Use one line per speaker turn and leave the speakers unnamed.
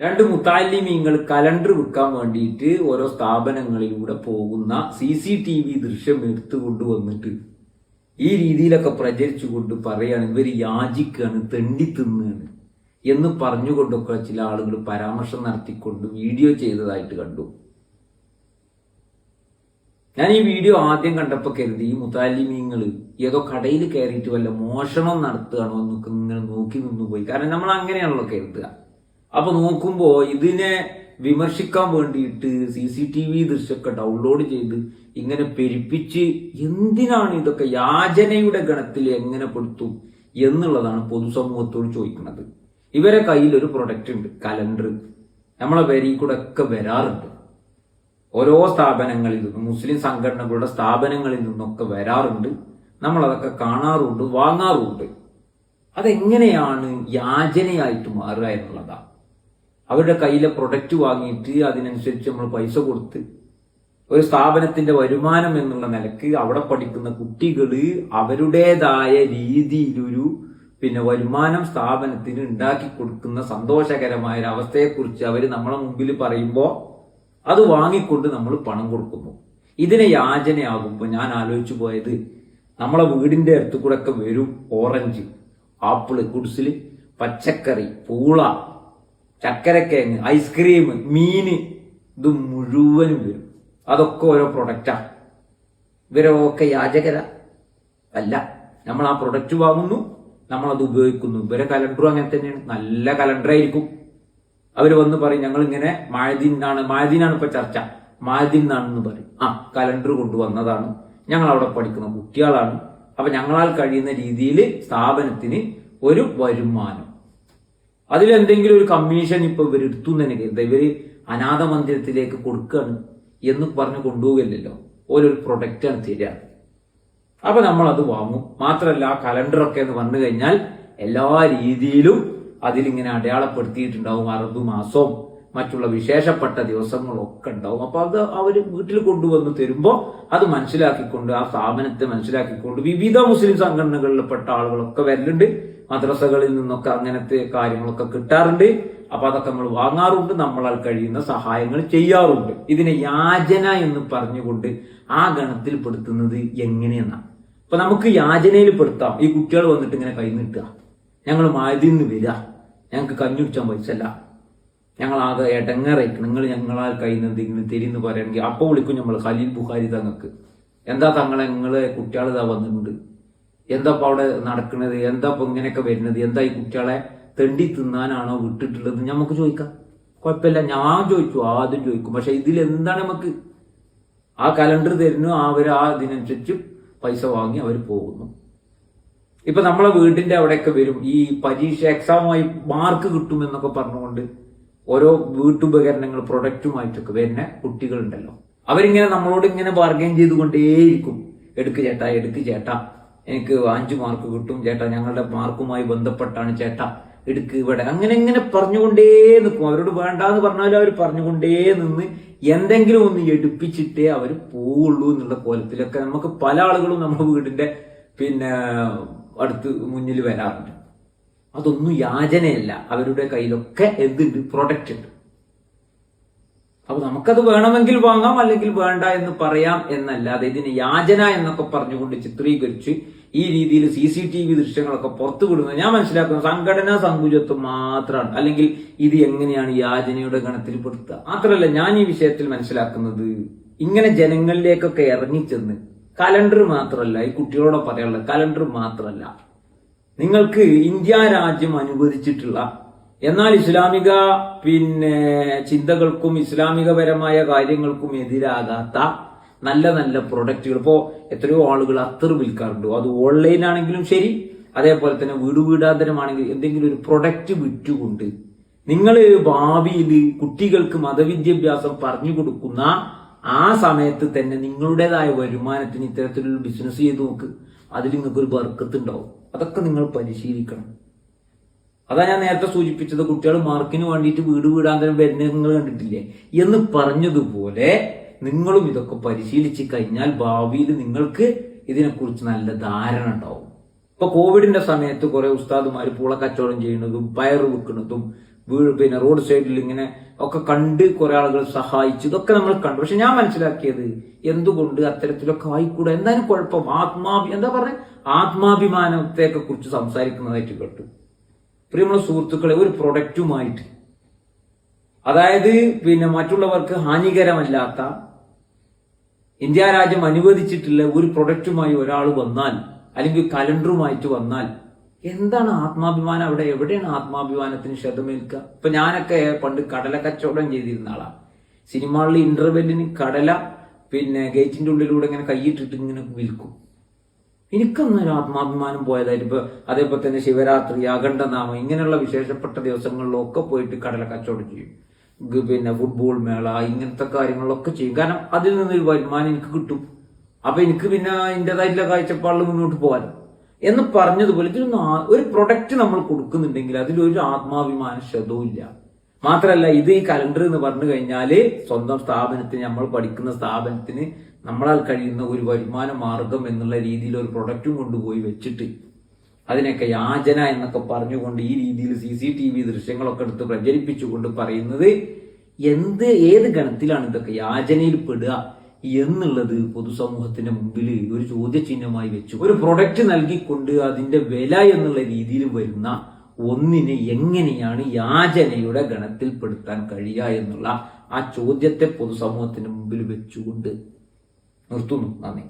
രണ്ട് മുത്താലിമീങ്ങൾ കലണ്ടർ വിൽക്കാൻ വേണ്ടിയിട്ട് ഓരോ സ്ഥാപനങ്ങളിലൂടെ പോകുന്ന സി സി ടി വി ദൃശ്യം എടുത്തു കൊണ്ടുവന്നിട്ട് ഈ രീതിയിലൊക്കെ പ്രചരിച്ചുകൊണ്ട് പറയാണ് ഇവർ യാചിക്കാണ് തെണ്ടി തിന്നാണ് എന്ന് പറഞ്ഞുകൊണ്ടൊക്കെ ചില ആളുകൾ പരാമർശം നടത്തിക്കൊണ്ട് വീഡിയോ ചെയ്തതായിട്ട് കണ്ടു. ഞാൻ ഈ വീഡിയോ ആദ്യം കണ്ടപ്പോൾ കരുതി ഈ മുത്താലിമീങ്ങൾ ഏതോ കടയിൽ കയറിയിട്ട് വല്ല മോഷണം നടത്തുകയാണോ എന്നൊക്കെ ഇങ്ങനെ നോക്കി നിന്നു പോയി. കാരണം നമ്മൾ അങ്ങനെയാണല്ലോ കരുതുക. അപ്പൊ നോക്കുമ്പോ ഇതിനെ വിമർശിക്കാൻ വേണ്ടിയിട്ട് സി സി ടി വി ദൃശ്യമൊക്കെ ഡൗൺലോഡ് ചെയ്ത് ഇങ്ങനെ പെരുപ്പിച്ച് എന്തിനാണ് ഇതൊക്കെ യാചനയുടെ ഗണത്തിൽ എങ്ങനെ പെടുത്തും എന്നുള്ളതാണ് പൊതുസമൂഹത്തോട് ചോദിക്കുന്നത്. ഇവരെ കയ്യിൽ ഒരു പ്രൊഡക്റ്റ് ഉണ്ട് കലണ്ടർ നമ്മളെ പേരിൽ കൂടെ ഒക്കെ വരാറുണ്ട്. ഓരോ സ്ഥാപനങ്ങളിൽ നിന്നും മുസ്ലിം സംഘടനകളുടെ സ്ഥാപനങ്ങളിൽ നിന്നൊക്കെ വരാറുണ്ട്. നമ്മളതൊക്കെ കാണാറുണ്ട് വാങ്ങാറുണ്ട്. അതെങ്ങനെയാണ് യാചനയായിട്ട് മാറുക എന്നുള്ളതാണ്. അവരുടെ കയ്യിലെ പ്രൊഡക്റ്റ് വാങ്ങിയിട്ട് അതിനനുസരിച്ച് നമ്മൾ പൈസ കൊടുത്ത് ഒരു സ്ഥാപനത്തിന്റെ വരുമാനം എന്നുള്ള നിലയ്ക്ക് അവിടെ പഠിക്കുന്ന കുട്ടികൾ അവരുടേതായ രീതിയിലൊരു പിന്നെ വരുമാനം സ്ഥാപനത്തിന് ഉണ്ടാക്കി കൊടുക്കുന്ന സന്തോഷകരമായ ഒരു അവസ്ഥയെക്കുറിച്ച് അവർ നമ്മളെ മുമ്പിൽ പറയുമ്പോൾ അത് വാങ്ങിക്കൊണ്ട് നമ്മൾ പണം കൊടുക്കുന്നു. ഇതിനെ യാചനയാകുമ്പോൾ ഞാൻ ആലോചിച്ചു പോയത് നമ്മളെ വീടിന്റെ അടുത്ത് കൂടെ ഒക്കെ വരും ഓറഞ്ച് ആപ്പിൾ കുടിസിൽ പച്ചക്കറി പൂള ചക്കരക്കിഴങ്ങ് ഐസ്ക്രീം മീന് ഇത് മുഴുവനും വരും. അതൊക്കെ ഓരോ പ്രൊഡക്റ്റാ ഇവരൊക്കെ യാചകര. അല്ല നമ്മൾ ആ പ്രൊഡക്റ്റ് വാങ്ങുന്നു നമ്മൾ അത് ഉപയോഗിക്കുന്നു. ഇവരെ കലണ്ടറും അങ്ങനെ തന്നെയാണ്. നല്ല കലണ്ടറായിരിക്കും അവർ വന്ന് പറയും ഞങ്ങൾ ഇങ്ങനെ മാഴദീനാണ് മാഴദീനാണ് ഇപ്പൊ ചർച്ച. മായദീനാണെന്ന് പറയും. ആ കലണ്ടർ കൊണ്ടുവന്നതാണ്. ഞങ്ങൾ അവിടെ പഠിക്കുന്ന കുട്ടികളാണ്. അപ്പൊ ഞങ്ങളാൽ കഴിയുന്ന രീതിയിൽ സ്ഥാപനത്തിന് ഒരു വരുമാനം. അതിലെന്തെങ്കിലും ഒരു കമ്മീഷൻ ഇപ്പൊ ഇവർ എടുത്തു തന്നെ കരുതുക. ഇവർ അനാഥ മന്ദിരത്തിലേക്ക് കൊടുക്കുകയാണ് എന്ന് പറഞ്ഞ് കൊണ്ടുപോകില്ലല്ലോ ഓരോരു പ്രൊഡക്റ്റാണ് തരിക. അപ്പൊ നമ്മൾ അത് വാങ്ങും. മാത്രമല്ല ആ കലണ്ടറൊക്കെ എന്ന് വന്നു കഴിഞ്ഞാൽ എല്ലാ രീതിയിലും അതിലിങ്ങനെ അടയാളപ്പെടുത്തിയിട്ടുണ്ടാവും. അറബ് മാസവും മറ്റുള്ള വിശേഷപ്പെട്ട ദിവസങ്ങളൊക്കെ ഉണ്ടാവും. അപ്പോൾ അത് അവർ വീട്ടിൽ കൊണ്ടുവന്ന് തരുമ്പോൾ അത് മനസ്സിലാക്കിക്കൊണ്ട് ആ സ്ഥാപനത്തെ മനസ്സിലാക്കിക്കൊണ്ട് വിവിധ മുസ്ലിം സംഘടനകളിൽപ്പെട്ട ആളുകളൊക്കെ വരലുണ്ട്. മദ്രസകളിൽ നിന്നൊക്കെ അങ്ങനത്തെ കാര്യങ്ങളൊക്കെ കിട്ടാറുണ്ട്. അപ്പൊ അതൊക്കെ നമ്മൾ വാങ്ങാറുണ്ട്. നമ്മളാൽ കഴിയുന്ന സഹായങ്ങൾ ചെയ്യാറുണ്ട്. ഇതിനെ യാചന എന്ന് പറഞ്ഞുകൊണ്ട് ആ ഗണത്തിൽ പെടുത്തുന്നത് എങ്ങനെയെന്നാണ് അപ്പൊ നമുക്ക് യാചനയിൽ പെടുത്താം ഈ കുട്ടികൾ വന്നിട്ട് ഇങ്ങനെ കൈ നീട്ടുക. ഞങ്ങൾ നിന്ന് വരിക. ഞങ്ങൾക്ക് കഞ്ഞുടിച്ചാൻ പൈസ ഞങ്ങൾ ആകെ നിങ്ങൾ ഞങ്ങളാൽ കഴിയുന്ന എന്തെങ്കിലും തരുന്ന് പറയുകയാണെങ്കിൽ അപ്പോൾ വിളിക്കും നമ്മൾ ഖലീൽ ബുഖാരി തങ്ങൾക്ക്. എന്താ തങ്ങളെ നിങ്ങളെ കുട്ടികൾ ഇതാ വന്നിട്ടുണ്ട്? എന്താ ഇപ്പൊ അവിടെ നടക്കുന്നത് എന്താ ഇപ്പൊ ഇങ്ങനെയൊക്കെ വരുന്നത്? എന്താ ഈ കുട്ടികളെ തെണ്ടി തിന്നാനാണോ വിട്ടിട്ടുള്ളത്? നമുക്ക് ചോദിക്കാം. കുഴപ്പമില്ല. ഞാൻ ചോദിച്ചു. ആദ്യം ചോദിക്കും. പക്ഷെ ഇതിൽ എന്താണ് നമുക്ക് ആ കലണ്ടർ തരുന്നു. അവർ ആ ഇതിനനുസരിച്ച് പൈസ വാങ്ങി അവർ പോകുന്നു. ഇപ്പൊ നമ്മളെ വീടിന്റെ അവിടെയൊക്കെ വരും. ഈ പരീക്ഷ എക്സാമുമായി മാർക്ക് കിട്ടുമെന്നൊക്കെ പറഞ്ഞുകൊണ്ട് ഓരോ വീട്ടുപകരണങ്ങൾ പ്രൊഡക്റ്റുമായിട്ടൊക്കെ വരുന്ന കുട്ടികളുണ്ടല്ലോ. അവരിങ്ങനെ നമ്മളോട് ഇങ്ങനെ ബാർഗെയിൻ ചെയ്തുകൊണ്ടേയിരിക്കും. എടുക്ക് ചേട്ടാ എടുക്ക് ചേട്ടാ. എനിക്ക് അഞ്ചു മാർക്ക് കിട്ടും ചേട്ടാ. ഞങ്ങളുടെ മാർക്കുമായി ബന്ധപ്പെട്ടാണ് ചേട്ടാ. എടുക്ക് ഇവിടെ. അങ്ങനെ ഇങ്ങനെ പറഞ്ഞുകൊണ്ടേ നിൽക്കും. അവരോട് വേണ്ടാന്ന് പറഞ്ഞാലും അവർ പറഞ്ഞുകൊണ്ടേ നിന്ന് എന്തെങ്കിലും ഒന്ന് എടുപ്പിച്ചിട്ടേ അവർ പോവുള്ളൂ എന്നുള്ള കോലത്തിലൊക്കെ നമുക്ക് പല ആളുകളും നമ്മുടെ വീടിന്റെ പിന്നെ അടുത്ത് മുന്നിൽ വരാറുണ്ട്. അതൊന്നും യാചനയല്ല. അവരുടെ കയ്യിലൊക്കെ എന്തുണ്ട്? പ്രൊഡക്റ്റ് ഉണ്ട്. അപ്പൊ നമുക്കത് വേണമെങ്കിൽ വാങ്ങാം അല്ലെങ്കിൽ വേണ്ട എന്ന് പറയാം എന്നല്ലാതെ ഇതിന് യാചന എന്നൊക്കെ പറഞ്ഞുകൊണ്ട് ചിത്രീകരിച്ച് ഈ രീതിയിൽ സി സി ടി വി ദൃശ്യങ്ങളൊക്കെ പുറത്തു വിടുന്നത് ഞാൻ മനസ്സിലാക്കുന്നത് സംഘടനാ സങ്കുചത്വം മാത്രമാണ് അല്ലെങ്കിൽ ഇത് എങ്ങനെയാണ് യാചനയുടെ ഗണത്തിൽ പെടുത്തുക മാത്രമല്ല ഞാൻ ഈ വിഷയത്തിൽ മനസ്സിലാക്കുന്നത് ഇങ്ങനെ ജനങ്ങളിലേക്കൊക്കെ ഇറങ്ങിച്ചെന്ന് കലണ്ടർ മാത്രമല്ല ഈ കുട്ടികളോട് പറയാനുള്ളത് കലണ്ടർ മാത്രമല്ല. നിങ്ങൾക്ക് ഇന്ത്യ രാജ്യം അനുവദിച്ചിട്ടുള്ള എന്നാൽ ഇസ്ലാമിക പിന്നെ ചിന്തകൾക്കും ഇസ്ലാമികപരമായ കാര്യങ്ങൾക്കും എതിരാകാത്ത നല്ല നല്ല പ്രൊഡക്റ്റുകൾ ഇപ്പോൾ എത്രയോ ആളുകൾ അത്തർ വിൽക്കാറുണ്ട്. അത് ഓൺലൈൻ ആണെങ്കിലും ശരി അതേപോലെ തന്നെ വീട് വീടാന്തരമാണെങ്കിൽ എന്തെങ്കിലും ഒരു പ്രൊഡക്റ്റ് വിറ്റുകൊണ്ട് നിങ്ങൾ ഭാവിയിൽ കുട്ടികൾക്ക് മതവിദ്യാഭ്യാസം പറഞ്ഞു കൊടുക്കുന്ന ആ സമയത്ത് തന്നെ നിങ്ങളുടേതായ വരുമാനത്തിന് ഇത്തരത്തിലുള്ള ബിസിനസ് ചെയ്ത് നോക്ക്. അതിൽ നിങ്ങൾക്ക് ഒരു ബർക്കത്ത് ഉണ്ടാവും അതൊക്കെ നിങ്ങൾ പരിശീലിക്കണം. അതാ ഞാൻ നേരത്തെ സൂചിപ്പിച്ചത് കുട്ടികൾ മാർക്കിന് വേണ്ടിയിട്ട് വീട് വീടാന്തരം വരുന്ന നിങ്ങൾ കണ്ടിട്ടില്ലേ? എന്ന് പറഞ്ഞതുപോലെ നിങ്ങളും ഇതൊക്കെ പരിശീലിച്ച് കഴിഞ്ഞാൽ ഭാവിയിൽ നിങ്ങൾക്ക് ഇതിനെക്കുറിച്ച് നല്ല ധാരണ ഉണ്ടാവും. ഇപ്പൊ കോവിഡിന്റെ സമയത്ത് കുറെ ഉസ്താദുമാർ പൂള കച്ചവടം ചെയ്യുന്നതും പയർ വിൽക്കുന്നതും വീട് പിന്നെ റോഡ് സൈഡിൽ ഇങ്ങനെ ഒക്കെ കണ്ട് കുറെ ആളുകൾ സഹായിച്ചു. ഇതൊക്കെ നമ്മൾ കണ്ടു. പക്ഷെ ഞാൻ മനസ്സിലാക്കിയത് എന്തുകൊണ്ട് അത്തരത്തിലൊക്കെ ആയിക്കൂടെ? എന്തായാലും കുഴപ്പം. ആത്മാഭി എന്താ പറഞ്ഞ? ആത്മാഭിമാനത്തെയൊക്കെ കുറിച്ച് സംസാരിക്കുന്നതായിട്ട് കേട്ടു. പ്രിയമുള്ള സുഹൃത്തുക്കളെ ഒരു പ്രൊഡക്റ്റുമായിട്ട് അതായത് പിന്നെ മറ്റുള്ളവർക്ക് ഹാനികരമല്ലാത്ത ഇന്ത്യ രാജ്യം അനുവദിച്ചിട്ടുള്ള ഒരു പ്രൊഡക്റ്റുമായി ഒരാൾ വന്നാൽ അല്ലെങ്കിൽ കലണ്ടറുമായിട്ട് വന്നാൽ എന്താണ് ആത്മാഭിമാനം? അവിടെ എവിടെയാണ് ആത്മാഭിമാനത്തിന് ക്ഷതമേൽക്കുക ഇപ്പൊ ഞാനൊക്കെ പണ്ട് കടല കച്ചവടം ചെയ്തിരുന്ന ആളാണ് സിനിമകളിൽ ഇന്റർവെല്ലിന് കടല പിന്നെ ഗേറ്റിന്റെ ഉള്ളിലൂടെ ഇങ്ങനെ കൈയിട്ടിട്ട് ഇങ്ങനെ വിൽക്കും. എനിക്കൊന്നൊരു ആത്മാഭിമാനം പോയതായിരുന്നു ഇപ്പൊ അതേപോലെ തന്നെ ശിവരാത്രി അഖണ്ഡനാമം ഇങ്ങനെയുള്ള വിശേഷപ്പെട്ട ദിവസങ്ങളിലൊക്കെ പോയിട്ട് കടല കച്ചവടം ചെയ്യും. പിന്നെ ഫുട്ബോൾ മേള ഇങ്ങനത്തെ കാര്യങ്ങളൊക്കെ ചെയ്യും. കാരണം അതിൽ നിന്നൊരു വരുമാനം എനിക്ക് കിട്ടും. അപ്പൊ എനിക്ക് പിന്നെ അതിന്റെതായിട്ടുള്ള കാഴ്ചപ്പാടിൽ മുന്നോട്ട് പോകാലോ. എന്ന് പറഞ്ഞതുപോലെ ഇതിലൊന്നും ഒരു പ്രൊഡക്റ്റ് നമ്മൾ കൊടുക്കുന്നുണ്ടെങ്കിൽ അതിലൊരു ആത്മാഭിമാന ശതവും ഇല്ല. മാത്രല്ല ഇത് ഈ കലണ്ടർ എന്ന് പറഞ്ഞു കഴിഞ്ഞാൽ സ്വന്തം സ്ഥാപനത്തിന് നമ്മൾ പഠിക്കുന്ന സ്ഥാപനത്തിന് നമ്മളാൽ കഴിയുന്ന ഒരു വരുമാന മാർഗം എന്നുള്ള രീതിയിൽ ഒരു പ്രൊഡക്റ്റും കൊണ്ടുപോയി വെച്ചിട്ട് അതിനൊക്കെ യാചന എന്നൊക്കെ പറഞ്ഞുകൊണ്ട് ഈ രീതിയിൽ സി സി ടി വി ദൃശ്യങ്ങളൊക്കെ എടുത്ത് പ്രചരിപ്പിച്ചുകൊണ്ട് പറയുന്നത് എന്ത് ഏത് ഗണത്തിലാണ് ഇതൊക്കെ യാചനയിൽ പെടുക? എന്നുള്ളത് പൊതുസമൂഹത്തിന്റെ മുമ്പിൽ ഒരു ചോദ്യചിഹ്നമായി വെച്ചു. ഒരു പ്രൊഡക്റ്റ് നൽകിക്കൊണ്ട് അതിന്റെ വില എന്നുള്ള രീതിയിൽ വരുന്ന ഒന്നിനെ എങ്ങനെയാണ് യാചനയുടെ ഗണത്തിൽപ്പെടുത്താൻ കഴിയുക എന്നുള്ള ആ ചോദ്യത്തെ പൊതുസമൂഹത്തിന് മുമ്പിൽ വെച്ചുകൊണ്ട് നിർത്തുന്നു. നന്ദി.